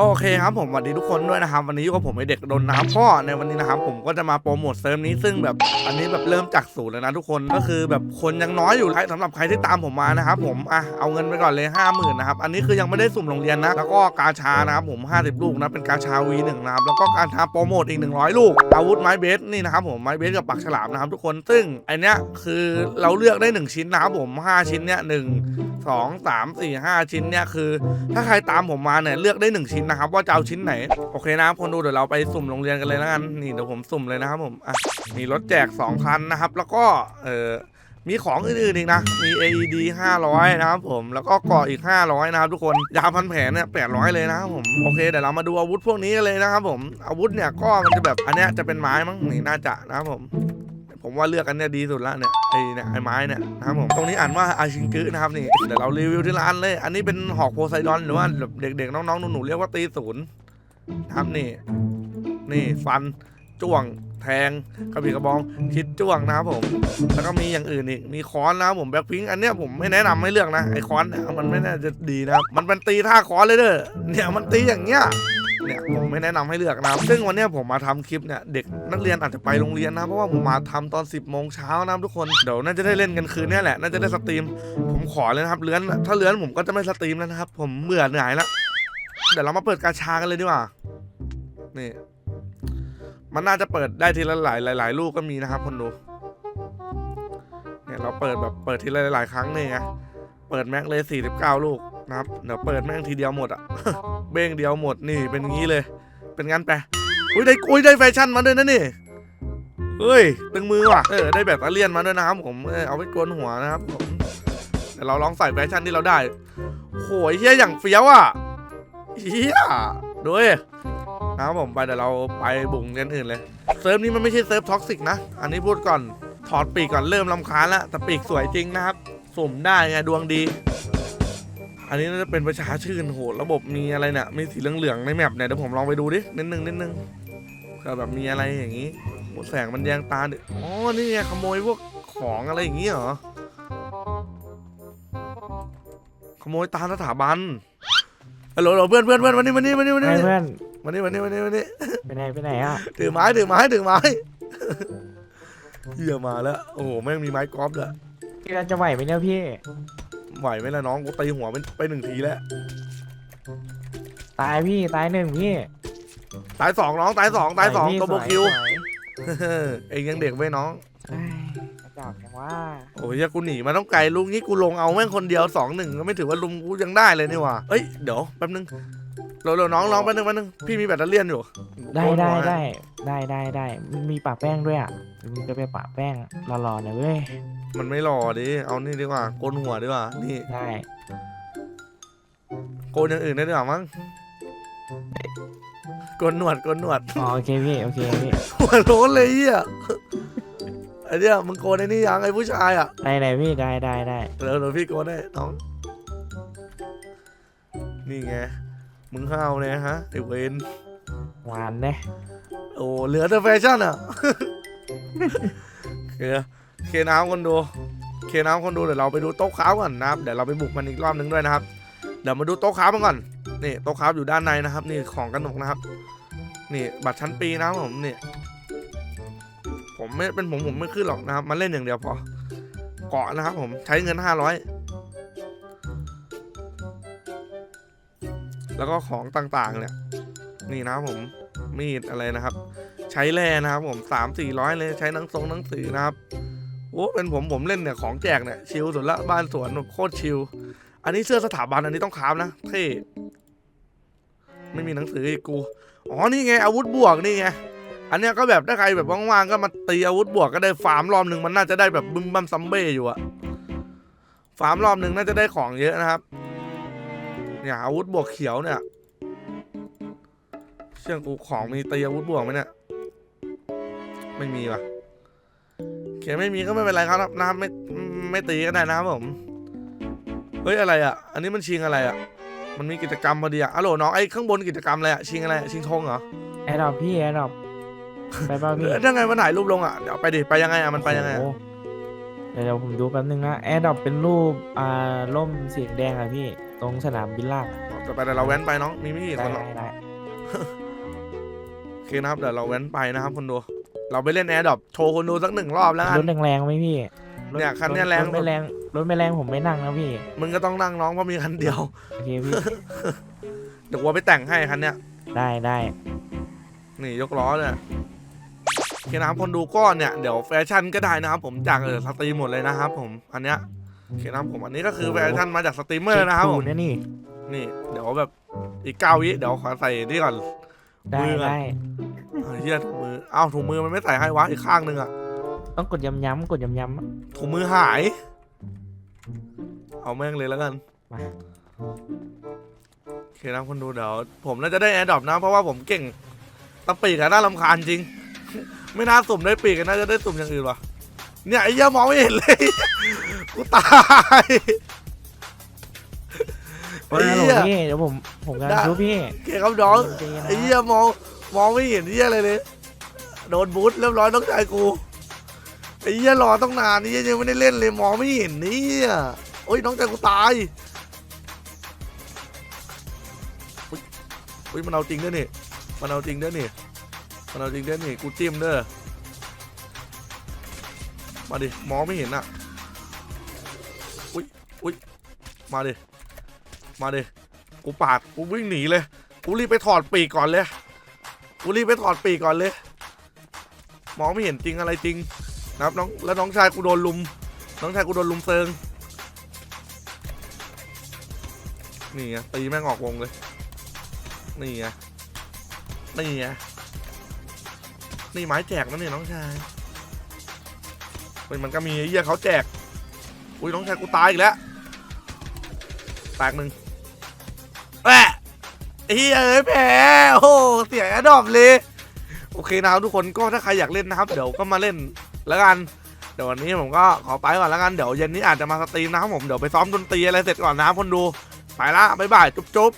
โอเคครับผมสวัสดีทุกคนด้วยนะครับ วันนี้อยู่กับผมไอเด็กโดนน้ำพ่อในวันนี้นะครับผมก็จะมาโปรโมทเซิร์ฟนี้ซึ่งแบบอันนี้แบบเริ่มจากศูนย์แล้วนะทุกคนก็คือแบบคนยังน้อยอยู่สำหรับใครที่ตามผมมานะครับผมอะเอาเงินไปก่อนเลยห้าหมื่นนะครับอันนี้คือยังไม่ได้สุ่มโรงเรียนนะแล้วก็กาชานะครับผม 50 ลูกนะเป็นกาชา V1 นะครับแล้วก็การทาโปรโมทอีก 100 ลูก อาวุธไม้เบสนี่นะครับผมไม้เบสกับปักฉลามนะครับทุกคนซึ่งอันเนี้ยคือเราเลือกได้ 1 ชิ้นนะครับผม 5 ชิ้นเนี้ยหนึ่งสองสามสี่ห้าชิ้นเนี่ยคือ ถ้าใครตามผมมาเนี่ยเลือกได้หนึ่งชิ้นนะครับว่าจะเอาชิ้นไหน โอเคนะครับคนดูเดี๋ยวเราไปสุ่มโรงเรียนกันเลยแล้วกันนี่เดี๋ยวผมสุ่มเลยนะครับผมอะมีรถแจก2คันนะครับ แล้วก็เออมีของอื่นๆอีกนะ มี AED 500 นะครับผม แล้วก็กาะอีก 500 นะครับทุกคน ยาพันแผลเนี่ย800 เลยนะครับผม โอเค เดี๋ยวเรามาดูอาวุธพวกนี้กันเลยนะครับผม อาวุธเนี่ยก็มันจะแบบ อันเนี้ยจะเป็นไม้มั้งนี่น่าจะนะครับผม ผมว่าเลือกอันเนี้ยดีสุดละเนี่ยไอ้เนี่ยไอ้ไม้เนี่ยนะครับผมตรงนี้อ่านว่าอาชิงกึนะครับนี่เดี๋ยวเรารีวิวที่ร้านเลย อันนี้เป็นหอกโพไซดอนหรือว่าแบบเด็กๆน้องๆหนูๆเรียกว่าตีศูนย์นะครับนี่ นี่ฟันจ้วงแทงกระบี่กระบองคิดจ้วงนะครับผม แล้วก็มีอย่างอื่นอีกมีค้อนนะครับผมแบ็คพิงอันเนี้ยผมไม่แนะนำให้เลือกนะไอ้ค้อนเนี่ยมันไม่น่าจะดีนะครับมันเป็นตีท่าค้อนเลยเด้อเนี่ยมันตีอย่างเงี้ย เนี่ยผมไม่แนะนำให้เลือกนะซึ่งวันนี้ผมมาทำคลิปเนี่ยเด็กนักเรียนอาจจะไปโรงเรียนนะเพราะว่าผมมาทำตอน 10บโมงเช้านะทุกคนเดี๋ยวน่าจะได้เล่นกันคืนนี้แหละน่าจะได้สตรีม ผมขอเลยนะครับเลื้อนถ้าเลื้อนผมก็จะไม่สตรีมแล้วนะครับ ผมเบื่อเหนื่อยแล้วเดี๋ยวเรามาเปิดกาชากันเลยดีกว่านี่มันน่าจะเปิดได้ทีละหลายหลายลูกก็มีนะครับคนดูเนี่ยเราเปิดแบบเปิดทีละหลาย ๆ ครั้งนี่ไงเปิดแม็กเลย49 ลูก นะครับเดี๋ยวเปิดแม่งทีเดียวหมดอะเบ้งเดียวหมดนี่เป็นงี้เลย เป็นงั้นไปอุ้ยได้อุ้ยได้แฟชั่นมาด้วยนะนี่เฮ้ยตึงมือว่ะเออได้แบบตะเลียนมาด้วยนะครับผมเออเอาไว้โกนหัวนะครับผมเดี๋ยวเราลองใส่แฟชั่นที่เราได้โหยเฮียอย่างเฟี้ยวอะเฮียด้วยนะครับผมไปเดี๋ยวเราไปบุ่งเรียนอื่นเลยเซิร์ฟนี้มันไม่ใช่เซิร์ฟท็อกซิกนะ อันนี้พูดก่อนถอดปีกก่อนเริ่มลำคาญแล้วแต่ปีกสวยจริงนะครับสุมได้ไงดวงดี อันนี้น่าจะเป็นประชาชื่นโหระบบมีอะไรเนี่ยมีสีเหลืองๆในแมปเนี่ยเดี๋ยวผมลองไปดูดินิดนึงนิดนึงก็แบบมีอะไรอย่างงี้โหแสงมันแยงตาดิอ๋อนี่ไงขโมยพวกของอะไรอย่างงี้เหรอขโมยตามสถาบันฮัลโหลฮัลโหลเพื่อนเพื่อนเพื่อนวันนี้วันนี้วันนี้วันนี้ไอ้เพื่อนวันนี้วันนี้วันนี้วันนี้ไปไหนไปไหนอะถือไม้ถือไม้ถือไม้เหี้ยมาแล้ว โอ้โหแม่งมีไม้กอล์ฟด้วยพี่เราจะไหวไหมเนี่ยพี่ ไหวไหมล่ะน้องกูตีหัวไปไปหนึ่งทีแล้วตายพี่ตายหนึ่งพี่ตายสองน้องตายสองตายสองพี่ตัวโบสวยคิวสวยเองยังเด็กไว้น้องเอ้ยกระจอกจังว่าโอ้ยกูหนีมาต้องไกลลุงนี้กูลงเอาแม่งคนเดียวสองหนึ่งก็ไม่ถือว่าลุงกูยังได้เลยนี่หว่าเอ้ยเดี๋ยวแป๊บนึง เราเราน้องน้องแป๊บนึงแป๊บนึงพี่มีแบตเตอรี่ยนอยู่ได้โกนได้หัวได้ได้ได้ได้มันมีปะแป้งด้วยอะมึงจะไปปะแป้งรอๆหน่อยเว้ยมันไม่หล่อดิเอานี่ดีกว่าโกนหัวดีกว่านี่ได้โกนอย่างอื่นได้ดีกว่ามั้งโกนหนวดโกนหนวดอ๋อโอเคพี่โอเคพี่หัวโล้นเลยเหี้ยไอเนี้ยมึงโกนไอ้นี่ยังไอ้ผู้ชายอะได้ได้พี่ได้ได้ได้เดี๋ยวเดี๋ยวพี่โกนให้น้องนี่ไง มึงห้าวเลยฮะไอเวนหวานเด้โอ้เหลือแต่แฟชั่นอะเคเคน้ำคนดู เคน้ำคนดูเดี๋ยวเราไปดูโต๊ะค้าก่อนนะครับเดี๋ยวเราไปบุกมันอีกรอบนึงด้วยนะครับ เดี๋ยวมาดูโต๊ะค้ามันก่อนนี่โต๊ะค้าอยู่ด้านในนะครับ นี่ของกระหนกนะครับ นี่บัตรชั้นปีนะครับผมนี่ผมไม่เป็นผมผมไม่ขึ้นหรอกนะครับมาเล่นอย่างเดียวพอเกาะนะครับผมใช้เงินห้าร้อย แล้วก็ของต่างๆเนี่ยนี่นะครับผมมีดอะไรนะครับ ใช้แร่นะครับผมสามสี่ร้อยเลยใช้หนังทรงหนังสือนะครับโอ้เป็นผมผมเล่นเนี่ยของแจกเนี่ยชิลสุดละบ้านสวนโคตรชิลอันนี้เสื้อสถาบันอันนี้ต้องคราฟนะเท่ไม่มีหนังสืออีกกูอ๋อนี่ไงอาวุธบวกนี่ไงอันเนี้ยก็แบบถ้าใครแบบว่างๆก็มาตีอาวุธบวกก็ได้ฟาร์มรอบหนึ่งมันน่าจะได้แบบบึมบัมซัมเบ้อยู่อะฟาร์มรอบหนึ่งน่าจะได้ของเยอะนะครับ เนี่ยอาวุธบวกเขียวเนี่ยเชื่องกูของมีตีอาวุธบวกไหมเนี่ยไม่มีว่ะโอเคไม่มีก็ไม่เป็นไรครับนะครับไม่ไม่ตีก็ได้นะครับผมเฮ้ยอะไรอะ อันนี้มันชิงอะไรอะ มันมีกิจกรรมพอดีอะอะโหลน้องไอ้ข้างบนกิจกรรมอะไรอะชิงอะไรอะชิงธงเหรอแอร์ดรอปพี่แอร์ดรอปไปเปล่าพี่เออถ้าไงมันถ่ายรูปลงอะเดี๋ยวไปดิไปยังไงอะมันไปยังไงอะโอ้โหเดี๋ยวเดี๋ยวผมดูแป๊บนึงนะแอร์ดรอปเป็นรูปอ่าร่มสีแดงอะพี่ตรงสนามบินล่างอะต่อไปเดี๋ยวเราแว้นไปน้องมีไม่กี่ได้คนหรอกได้ได้โอเคนะครับเดี๋ยวเราแว้นไปนะครับคนดูเราไปเล่นแอร์ดรอปโชว์คนดูสักหนึ่งรอบแล้วกัน รถแรงๆไหมพี่รถเนี่ยคันเนี้ยแรง รถไม่แรงรถไม่แรงผมไม่นั่งนะพี่มึงก็ต้องนั่งน้องเพราะมีคันเดียวโอเคพี่ เดี๋ยววัวไปแต่งให้คันเนี้ยได้ได้นี่ยกล้อเนี่ยโอ เคนะครับคนดูก็เนี่ยเดี๋ยวแฟชั่นก็ได้นะครับ ผมจากเออสตรีมหมดเลยนะครับ ผมอันเนี้ยโอเคนะครับผมอันนี้ก็คือแฟชั่นมาจากสตรีมเมอร์นะครับผมเช็นะนี่นี่ เดี๋ยวแบบอีกเก้าวิเดี๋ยวขอใส่นี่ก่อนได้มือก่อนได้เฮ้ยเหี้ยถุงมือเอ้าถุงมือมันไม่ใส่ให้วะอีกข้างหนึ่งอะต้องกดย้ำๆกดย้ำถุงมือหาย เอาแม่งเลยแล้วกันมาโอเคนะคนดูเดี๋ยวผมน่าจะได้แอร์ดรอปนะ เพราะว่าผมเก่งตะปีกอะน่าลำคาญจริง ไม่น่าสุ่มได้ปีกอะน่าจะได้สุ่มอย่างอื่นวะเนี่ยไอ้เหี้ยมองไม่เห็นเลยกูตายๆไอ้มาหลเหี้ยพี่เดี๋ยวผมผมกำลังได้ชูพี่โอเคครับน้องใจเย็นนะไอ้เหี้ยมองมองไม่เห็นเหี้ยอะไรเลยโดนบูทเรียบร้อยต้องใจกูไอ้เหี้ยรอต้องนานนี่ยังไม่ได้เล่นเลยมองไม่เห็นนี่โอ้ยน้องใจกูตายอุ๊ยอุ้ยมันเอาจริงด้วยนี่มันเอาจริงด้วยนี่ มันเอาจริงเด้วยนี่กูจิ้มเด้อมาดิมองไม่เห็นอะอุ้ยอุ้ยมาดิมาดิกูปาดกูวิ่งหนีเลยกูรีบไปถอดปีกก่อนเลยกูรีบไปถอดปีกก่อนเลยมองไม่เห็นจริงอะไรจริงนะครับน้องแล้วน้องชายกูโดนลุม น้องชายกูโดนลุมเซิงนี่ไงตีแม่งออกวงเลยนี่ไงนี่ไง นี่ไม้แจกนั่นนี่น้องชายเฮ้ยมันก็มีเหี้ยเขาแจก อุ้ยน้องชายกูตายอีกแล้วแตกหนึ่งแอะเฮ้ยเอ้ยแพ้โอ้เสียดอบเลย โอเคนะครับทุกคนก็ถ้าใครอยากเล่นนะครับ เดี๋ยวก็มาเล่นแล้วกัน เดี๋ยววันนี้ผมก็ขอไปก่อนแล้วกัน เดี๋ยวเย็นนี้อาจจะมาสตรีมนะครับผม เดี๋ยวไปซ้อมดนตรีอะไรเสร็จก่อนนะครับคนดู ไปละบ๊ายบาย จุ๊บจุ๊บ